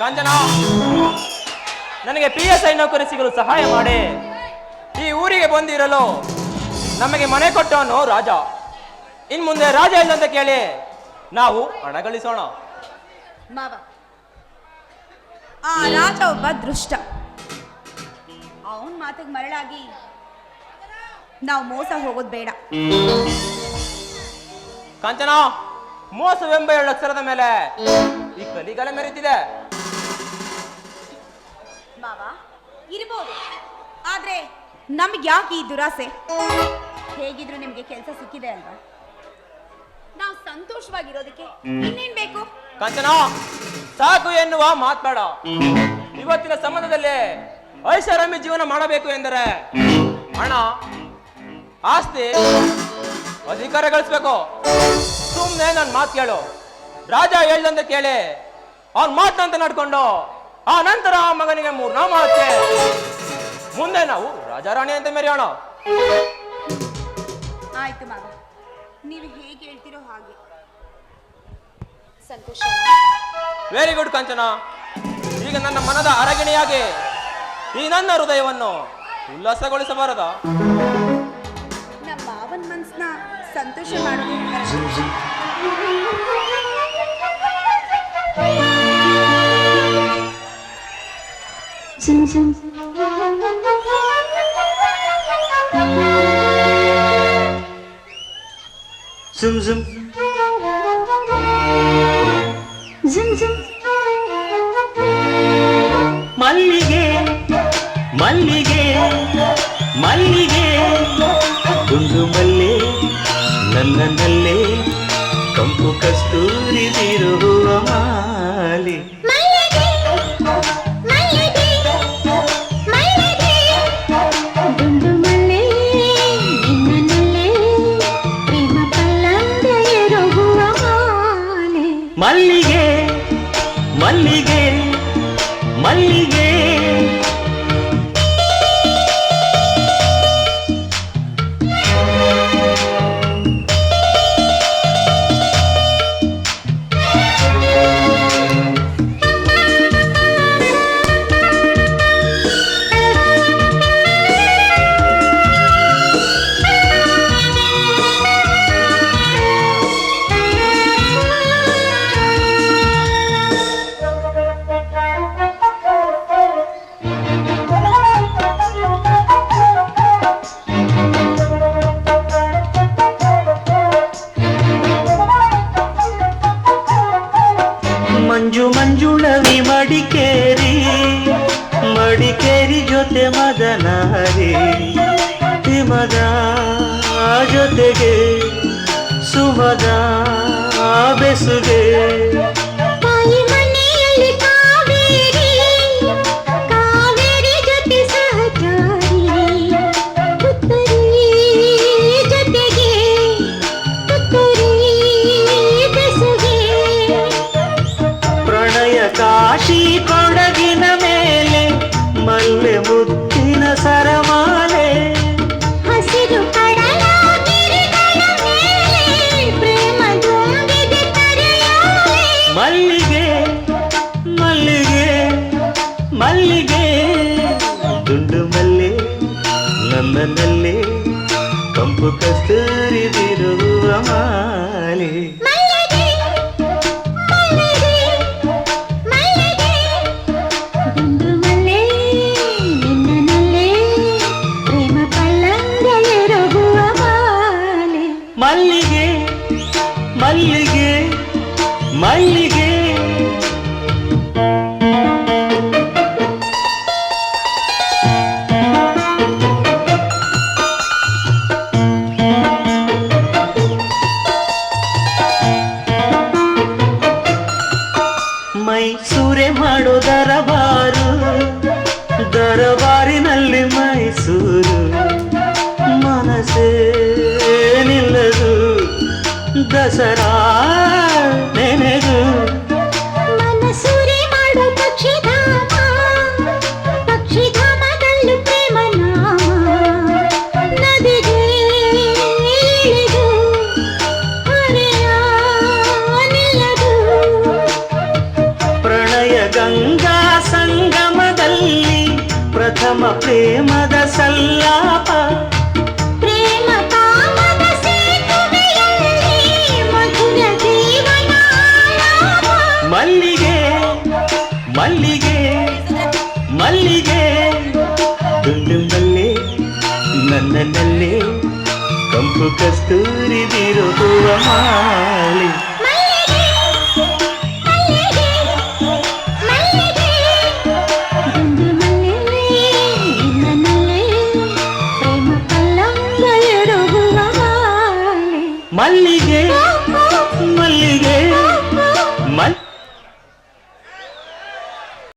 ಕಾಂಚನ ನನಗೆ P S I ನೌಕರಿ ಸಿಗಲು ಸಹಾಯ ಮಾಡಿ. ಈ ಊರಿಗೆ ಬಂದಿರಲು ನಮಗೆ ಮನೆ ಕೊಟ್ಟವನು ರಾಜ. ಇನ್ ಮುಂದೆ ರಾಜ ಇಲ್ಲಂತ ಕೇಳಿ ನಾವು ಹಣ ಗಳಿಸೋಣ. ಮಾವ ಆ ರಾಜ ಒಬ್ಬ ದೃಷ್ಟ. ಅವನ್ ಮಾತಿಗೆ ಮರಳಾಗಿ ನಾವು ಮೋಸ ಹೋಗೋದು ಬೇಡ. ಕಾಂಚನ ಮೋಸವೆಂಬ ಎರಡು ಅಕ್ಷರದ ಮೇಲೆ ಈ ಕಲಿಗಾಲ ಮೆರೀತಿದೆ ಮಾವ? ಇರ್ಬೋದು. ಆದ್ರೆ ನಮ್ಗೆ ಯಾಕೆ ಈ ದುರಾಸೆ? ಹೇಗಿದ್ರು ನಿಮ್ಗೆ ಕೆಲಸ ಸಿಕ್ಕಿದೆ ಅಲ್ವಾ? ನಾವು ಸಂತೋಷವಾಗಿರೋದಕ್ಕೆ ಇನ್ನೇನ್ ಬೇಕು? ಕಾಂಚನ ಸಾಕು ಎನ್ನುವ ಮಾತಾಡ ಇವತ್ತಿನ ಸಂಬಂಧದಲ್ಲಿ ಐಷಾರಾಮಿ ಜೀವನ ಮಾಡಬೇಕು ಎಂದರೆ ಹಣ ಆಸ್ತಿ ಅಧಿಕಾರ ಗಳಿಸ್ಬೇಕು. ಸುಮ್ಮನೆ ನನ್ನ ಮಾತು ಕೇಳು. ರಾಜ ಹೇಳ್ದಂತ ಕೇಳಿ ಅವ್ನ ಮಾತಂತ ನಡ್ಕೊಂಡು ಆ ನಂತರ ಆ ಮಗನಿಗೆ ಮೂರ್ನಾಮ ಹಚ್ಚೆ. ಮುಂದೆ ನಾವು ರಾಜಾರಾಣಿ ಅಂತ ಮೆರೆಯೋಣ. ಆಯ್ತು ಮಗ ನೀವು ಹೇಗೆ ಹೇಳ್ತಿರೋ ಹಾಗೆ. ಸಂತೋಷ. Very good Kanchana. ಈಗ ನನ್ನ ಮನದ ಅರಗಿಣಿಯಾಗಿ ಈ ನನ್ನ ಹೃದಯವನ್ನು ಉಲ್ಲಾಸಗೊಳಿಸಬಾರದ? ನಮ್ಮ ಮಾವನ ಸಂತೋಷ ಮಾಡೋದು జం జం జం జం జం జం మల్లిగే మల్లిగే మల్లిగే గుండు మల్లె నన్న నల్లే కంపు కస్తూరి తిరువ మాలి ಮಡಿಕೇರಿ ಜೊತೆ ಮದನಾರಿ ಹಿಮದ ಜೊತೆಗೆ ಸುಮದ ಬೆಸುಗೆ. ಮಲ್ಲಿಗೆ ದುಂಡು ಮಲ್ಲೆ ನನ್ನಲ್ಲೇ ಕಂಪು ಕಸ್ತೂರಿ ಬಿರುವ ಮಾಲೆ ಮಲ್ಲಿಗೆ ಮಲ್ಲಿಗೆ ಮಲ್ಲಿಗೆ ಮಾಡೋ ದರಬಾರು ದರಬಾರಿನಲ್ಲಿ ಮೈಸೂರು ಮನಸ್ಸೇ ನಿಲ್ಲದು ದಸರಾ ప్రేమద సల్లాప ಮಲ್ಲಿಗೆ ಮಲ್ಲಿಗೆ ಮಲ್ಲಿಗೆ ದುಂಡುಂಬಲ್ಲಿ ನನ್ನನ್ನಲ್ಲಿ ಕಂಪು ಕಸ್ತೂರಿ ಬಿರುಗುವ ಮಾ ಮಲ್ಲಿಗೆ ಮಲ್ಲಿಗೆ